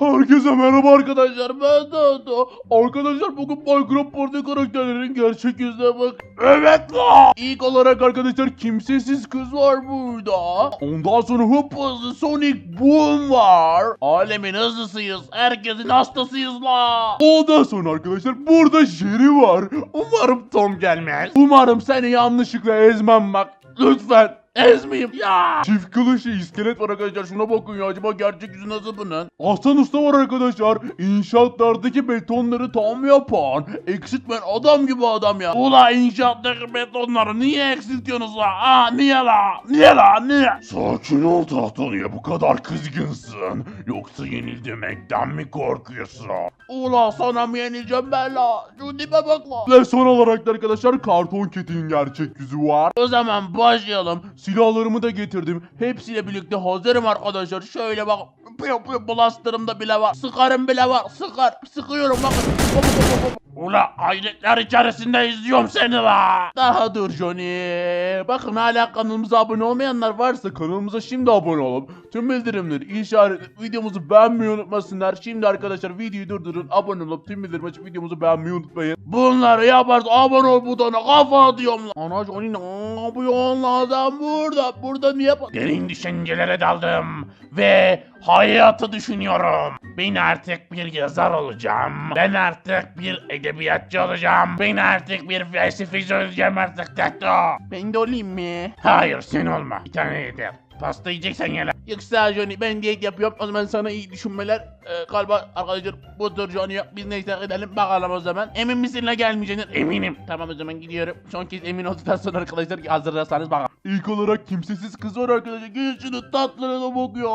Herkese merhaba arkadaşlar ben Dado. Arkadaşlar bugün Minecraft Party karakterlerin gerçek yüzüne bak. Evet la. İlk olarak arkadaşlar kimsesiz kız var burada. Ondan sonra hıp hızlı Sonic Boom var. Alemin hızlısıyız. Herkesin hastasıyız la. Ondan sonra arkadaşlar burada Jerry var. Umarım Tom gelmez. Umarım seni yanlışlıkla ezmem bak. Lütfen. Ezmeyeyim ya. Çift kılıçlı iskelet var arkadaşlar. Şuna bakın ya. Acaba gerçek yüzü nasıl bunun? Aslan Usta var arkadaşlar. İnşaatlardaki betonları tam yapan. Eksiltmeyen adam gibi adam ya. Ula inşaattaki betonları niye eksiltiyorsunuz la? Aa niye la? Niye la? Niye? Sakin ol tahtlı. Niye bu kadar kızgınsın? Yoksa yenil demekten mi korkuyorsun? Ula sana mı yenileceğim ben la? Şu dibe bak la. Ve son olarak da arkadaşlar karton ketin gerçek yüzü var. O zaman başlayalım. Silahlarımı da getirdim. Hepsiyle birlikte hazırım arkadaşlar. Şöyle bak. Pıyor blasterımda bile var. Sıkarım bile var. Sıkar. Sıkıyorum bakın. Ula hayretler içerisinde izliyorum seni la. Daha dur Johnny. Bakın hala kanalımıza abone olmayanlar varsa kanalımıza şimdi abone olup tüm bildirimleri işaretleyip videomuzu beğenmeyi unutmasınlar. Şimdi arkadaşlar videoyu durdurun abone olup tüm bildirim açıp videomuzu beğenmeyi unutmayın. Bunları yaparsa abone ol butonuna kafa atıyorum lan. Ana Johnny ne yapıyorsun lan sen burada? Burada niye? Derin düşüncelere daldım ve hayatı düşünüyorum. Ben artık bir yazar olacağım. Ben artık bir edebiyatçı olacağım. Ben artık bir felsefeci olacağım artık Tato. Ben de olayım mı? Hayır sen olma. Bir tane yeter. Pasta yiyeceksen ye lan. Yoksa Johnny ben diyet yapıyorum. O zaman sana iyi düşünmeler. Ee, galiba arkadaşlar budur Johnny. Biz neyse gidelim bakalım o zaman. Emin misin la gelmeyeceğine? Eminim. Tamam o zaman gidiyorum. Son kez emin olduktan sonra arkadaşlar hazırlarsanız bakalım. İlk olarak kimsesiz kız var arkadaşlar. Gelin şunun tatlılığına bakıyor.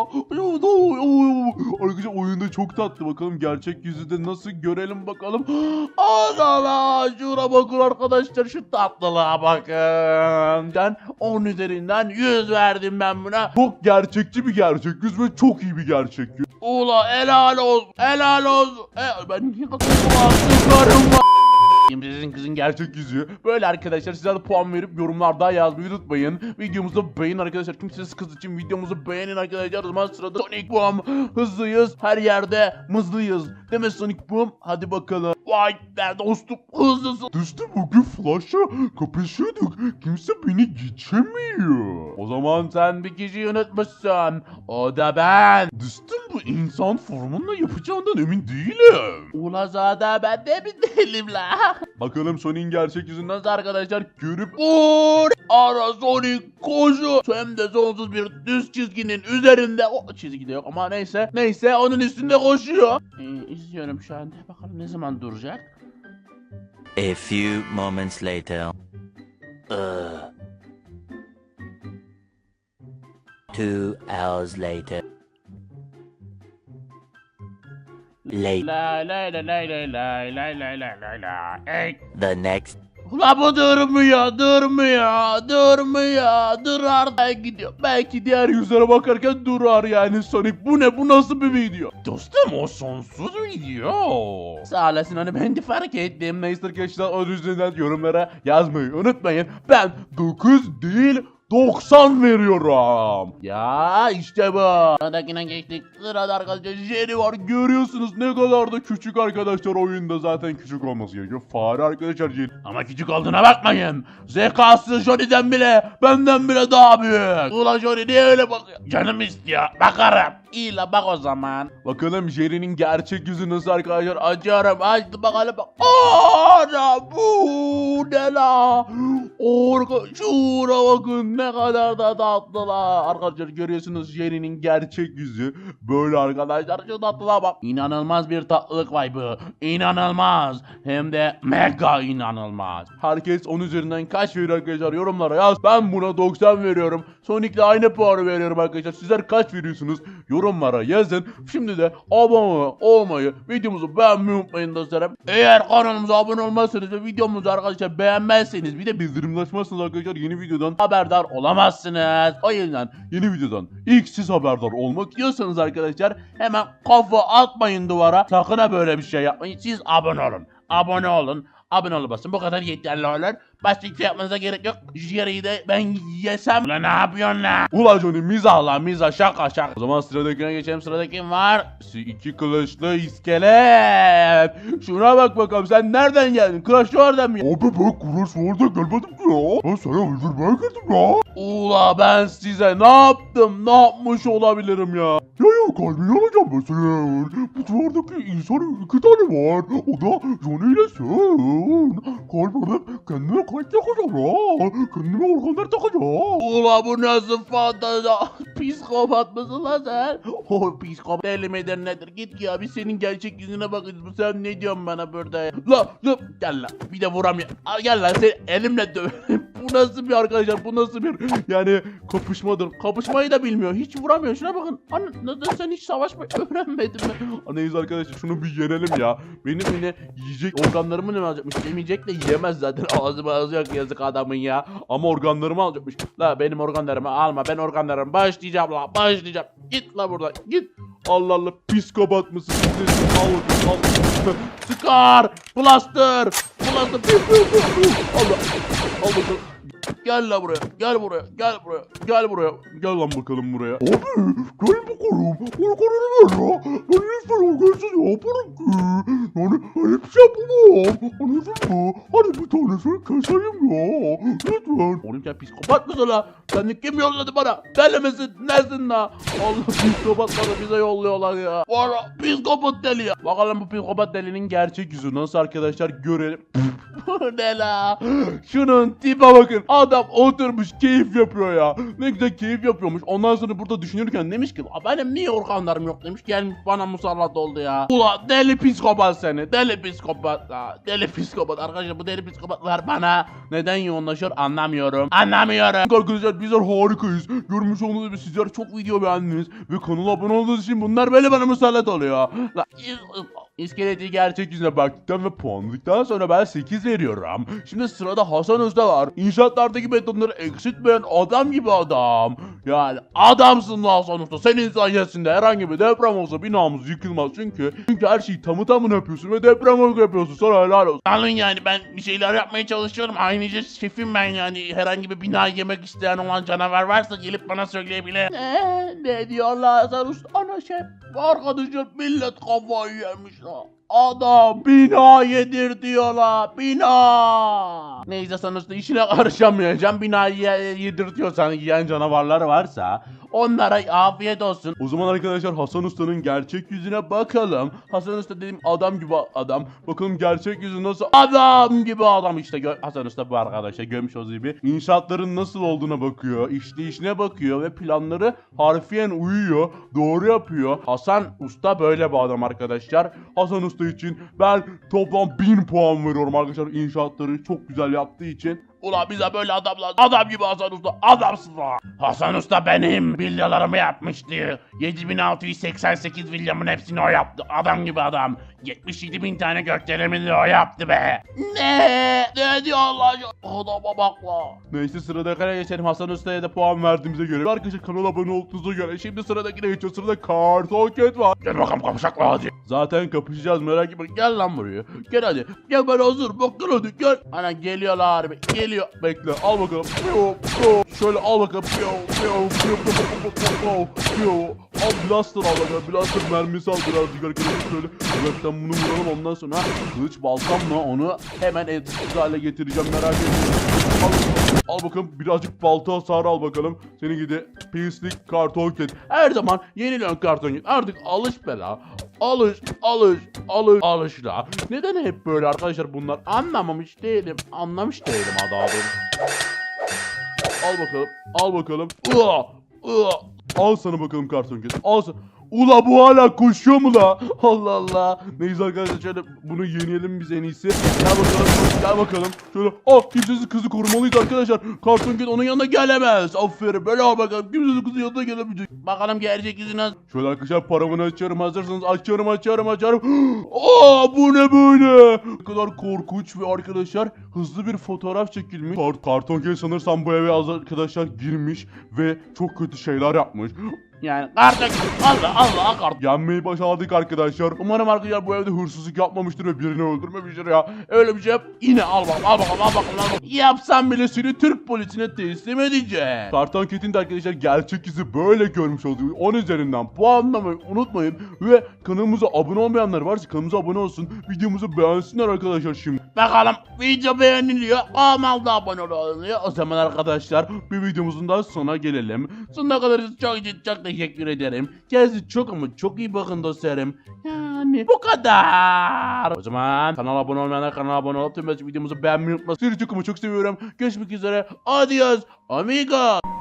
Arkadaşlar oyunda çok tatlı. Bakalım gerçek yüzü de nasıl görelim bakalım. Ana la şuna bakın arkadaşlar şu tatlılığa bakın. Ben 10 üzerinden 100 verdim ben buna. Çok gerçekçi bir gerçek yüz ve çok iyi bir gerçek yüz. Ula helal olsun. Helal olsun. E, ben niye kadar var? Gerçek yüzü. Böyle arkadaşlar size de puan verip yorumlarda yazmayı unutmayın. Videomuzu beğenin arkadaşlar. Kimsesiz kız için videomuzu beğenin arkadaşlar. O zaman sırada Sonic Boom. Hızlıyız. Her yerde mızlıyız. Mi Sonic Boom? Hadi bakalım. Vay be dostum hızlısın. Dostum bugün Flash'a kapışıyorduk. Kimse beni geçemiyor. O zaman sen bir kişiyi unutmuşsun. O da ben. Dostum insan formunda yapacağından emin değilim. Ula zaten ben de emin değilim la. Bakalım Sonic'in gerçek yüzü nasıl arkadaşlar görüp Vur! Ara Sonic koşu. Hem de sonsuz bir düz çizginin üzerinde. O çizgi de yok ama neyse. Neyse onun üstünde koşuyor. Ee, izliyorum şu anda. Bakalım ne zaman duracak. A few moments later. Ugh. Two hours later. Late. La la la la la la la la la la la. Ey. The next. Ula bu durmuyor, durmuyor, durmuyor, durar. Ben gidiyor. Belki diğer yüzlere bakarken durar yani Sonic. Bu ne? Bu nasıl bir video? Dostum o sonsuz video. Sağ olasın hani ben de fark ettim. Neyse arkadaşlar o yüzden yorumlara yazmayı unutmayın. Ben 9 değil 90 veriyorum. Ya işte bu. Sıradakine geçtik. Sırada arkadaşlar Jerry var. Görüyorsunuz ne kadar da küçük arkadaşlar oyunda zaten küçük olması gerekiyor. Fare arkadaşlar Jerry. Ama küçük olduğuna bakmayın. Zekası Johnny'den bile benden bile daha büyük. Ulan Johnny niye öyle bakıyor? Canım istiyor. Bakarım. İyi la bak o zaman. Bakalım Jerry'nin gerçek yüzü nasıl arkadaşlar. Açıyorum. Açtım bakalım. Ana bu ne la? Orka şura bakın ne kadar da tatlı la. Arkadaşlar görüyorsunuz Jerry'nin gerçek yüzü. Böyle arkadaşlar şu tatlılığa bak. İnanılmaz bir tatlılık vibe'ı. İnanılmaz. Hem de mega inanılmaz. Herkes 10 üzerinden kaç veriyor arkadaşlar yorumlara yaz. Ben buna 90 veriyorum. Sonic'le aynı puanı veriyorum arkadaşlar. Sizler kaç veriyorsunuz? Yorumlara yazın. Şimdi de abone olmayı, videomuzu beğenmeyi unutmayın dostlarım. Eğer kanalımıza abone olmazsanız ve videomuzu arkadaşlar beğenmezseniz bir de bildirim açmazsanız arkadaşlar yeni videodan haberdar olamazsınız. O yüzden yeni videodan ilk siz haberdar olmak istiyorsanız arkadaşlar hemen kafa atmayın duvara. Sakın ha böyle bir şey yapmayın. Siz abone olun. Abone olun. Abone ol basın. Bu kadar yeterli olur. Başka hiçbir şey yapmanıza gerek yok. Jerry'i de ben yesem. Ulan ne yapıyorsun lan? Ulan Johnny mizah lan mizah şaka şaka. O zaman sıradakine geçelim. Sırada kim var? Şu iki kılıçlı iskelet. Şuna bak bakalım sen nereden geldin? Kıraç oradan mı? Abi ben Kuraş orada gelmedim ki ya. Ben seni öldürmeye geldim ya. Ula ben size ne yaptım? Ne yapmış olabilirim ya? Ya ya kalbini alacağım ben seni. Bu duvardaki insan iki tane var. O da Johnny ile sen. Kalbime kendime kalp takacağım ya. Kendime organlar takacağım. Ula bu nasıl fantezi? Psikopat mısın lan sen? O psikopat deli midir nedir? Git ya bir senin gerçek yüzüne bakacağız. Bu sen ne diyorsun bana burada ya? La la gel lan bir de vuramıyor. Al gel lan seni elimle döverim. bu nasıl bir arkadaşlar bu nasıl bir yani kapışmadır. Kapışmayı da bilmiyor. Hiç vuramıyor. Şuna bakın. Ana neden sen hiç savaşmayı öğrenmedin mi? Neyse arkadaşlar şunu bir yenelim ya. Benim yine yiyecek organlarımı ne alacakmış? Yemeyecek de yiyemez zaten. Ağzıma alacak yazık adamın ya. Ama organlarımı alacakmış. La benim organlarımı alma. Ben organlarımı başlayacağım la. Başlayacağım. Git la buradan. Git. Allah Allah psikopat mısın? Al al. Sıkar. Plaster. Plaster. Piu. Allah. Gel la buraya. Gel buraya. Gel buraya. Gel buraya. Gel lan bakalım buraya. Abi gel bakalım. Organları ver ya. Ben lütfen organsız yaparım ki. Yani ben şey yapamam. Anladın mı? Hadi bir tanesini keselim ya. Lütfen. Oğlum sen psikopat mısın la? Seni kim yolladı bana? Deli misin? Nesin la? Allah psikopatları bize yolluyorlar ya. Valla psikopat deli ya. Bakalım bu psikopat delinin gerçek yüzü nasıl arkadaşlar görelim. Bu ne la? Şunun tipe bakın. Adam oturmuş keyif yapıyor ya. Ne güzel keyif yapıyormuş. Ondan sonra burada düşünürken demiş ki "Aa, benim niye organlarım yok demiş. Gelmiş bana musallat oldu ya. Ula deli psikopat seni. Deli psikopat la. Deli psikopat. Arkadaşlar bu deli psikopatlar bana neden yoğunlaşıyor anlamıyorum. Anlamıyorum. Arkadaşlar bizler harikayız. Görmüş olduğunuz gibi sizler çok video beğendiniz. Ve kanala abone olduğunuz için bunlar böyle bana musallat oluyor. La, İskeleti gerçek yüzüne baktıktan ve puanladıktan sonra ben 8 veriyorum. Şimdi sırada Hasan Usta var. İnşaatlardaki betonları eksiltmeyen adam gibi adam. Yani adamsın lan Hasan Usta. Senin sayesinde herhangi bir deprem olsa binamız yıkılmaz çünkü. Çünkü her şeyi tamı tamına yapıyorsun ve deprem yapıyorsun. Sana helal olsun. Alın yani ben bir şeyler yapmaya çalışıyorum. Ayrıca şefim ben yani herhangi bir bina yemek isteyen olan canavar varsa gelip bana söyleyebilir. Ne, ne diyorlar Hasan Usta? Ana şef. Arkadaşlar millet kafayı yemiş la. Adam bina yedir diyorlar. Bina. Neyse sonuçta işine karışamayacağım. Binayı ye- yedirtiyorsan yiyen canavarlar varsa onlara afiyet olsun. O zaman arkadaşlar Hasan Usta'nın gerçek yüzüne bakalım. Hasan Usta dediğim adam gibi adam. Bakalım gerçek yüzü nasıl? Adam gibi adam işte. Hasan Usta bu arkadaşlar görmüş olduğu gibi. İnşaatların nasıl olduğuna bakıyor. işleyişine bakıyor ve planları harfiyen uyuyor. Doğru yapıyor. Hasan Usta böyle bir adam arkadaşlar. Hasan Usta için ben toplam 1000 puan veriyorum arkadaşlar. İnşaatları çok güzel yaptığı için. Ula bize böyle adam lazım. Adam gibi Hasan Usta. Adamsın la. Hasan Usta benim villalarımı yapmıştı. 7688 villamın hepsini o yaptı. Adam gibi adam. 77 bin tane gökdelenimi de o yaptı be. Ne? Ne diyor Allah aşkına? Adama bak la. Neyse sıradakine geçelim. Hasan Usta'ya da puan verdiğimize göre. Arkadaşlar kanala abone olduğunuza göre. Şimdi sıradakine geçiyor. Sırada Kartoket var. Gel bakalım kapışakla hadi. Zaten kapışacağız merak etme. Gel lan buraya. Gel hadi. Gel ben hazır. Bakın hadi gel. Ana geliyorlar harbi. Geliyor. Bekle al bakalım. Şöyle al bakalım. Al blaster al bakalım. Blaster mermisi al birazcık arkadaşlar şöyle. Evet ben bunu vuralım ondan sonra kılıç baltamla onu hemen etkisiz hale getireceğim merak etmeyin. Al, al bakalım birazcık balta hasarı al bakalım. Seni gidi pislik karton ket. Her zaman yenilen karton ket. Artık alış bela. Alış, alış, alış, alış la. Neden hep böyle arkadaşlar bunlar? Anlamamış değilim. Anlamış değilim adamım. Al bakalım. Al bakalım. Ua, ua. Al sana bakalım karton ket. Al sana. Ula bu hala koşuyor mu la? Allah Allah. Neyse arkadaşlar şöyle bunu yenelim biz en iyisi. Gel bakalım. Gel bakalım. Şöyle. Ah kimsesiz kızı korumalıyız arkadaşlar. Karton ket onun yanına gelemez. Aferin. Böyle al bakalım. Kimsesiz kızın yanına gelemeyecek. Bakalım gerçek yüzü nasıl? Şöyle arkadaşlar paramını açıyorum. Hazırsanız açıyorum açıyorum açıyorum. Aa bu ne böyle? Ne kadar korkunç ve arkadaşlar hızlı bir fotoğraf çekilmiş. Kart karton ket sanırsam bu eve az arkadaşlar girmiş ve çok kötü şeyler yapmış. Yani kardeşim Allah Allah kart. Yenmeyi başardık arkadaşlar. Umarım arkadaşlar bu evde hırsızlık yapmamıştır ve birini öldürmemiştir ya. Öyle bir şey yap. Yine al bakalım al bakalım al bakalım. Al. Yapsam bile seni Türk polisine teslim edeceğim. Karton Ket'in de arkadaşlar gerçek yüzü böyle görmüş olduğu 10 üzerinden puanlamayı unutmayın. Ve kanalımıza abone olmayanlar varsa kanalımıza abone olsun. Videomuzu beğensinler arkadaşlar şimdi. Bakalım video beğeniliyor. Amal da abone oluyor. O zaman arkadaşlar Bir videomuzun daha sonuna gelelim. sonuna kadar çok çok teşekkür ederim. Kendinize çok ama çok iyi bakın dostlarım. Yani bu kadar. O zaman kanala abone olmayanlar kanala abone olup tüm videomuzu beğenmeyi unutmasın. Sizi çok ama çok seviyorum. Görüşmek üzere. Adios amigos.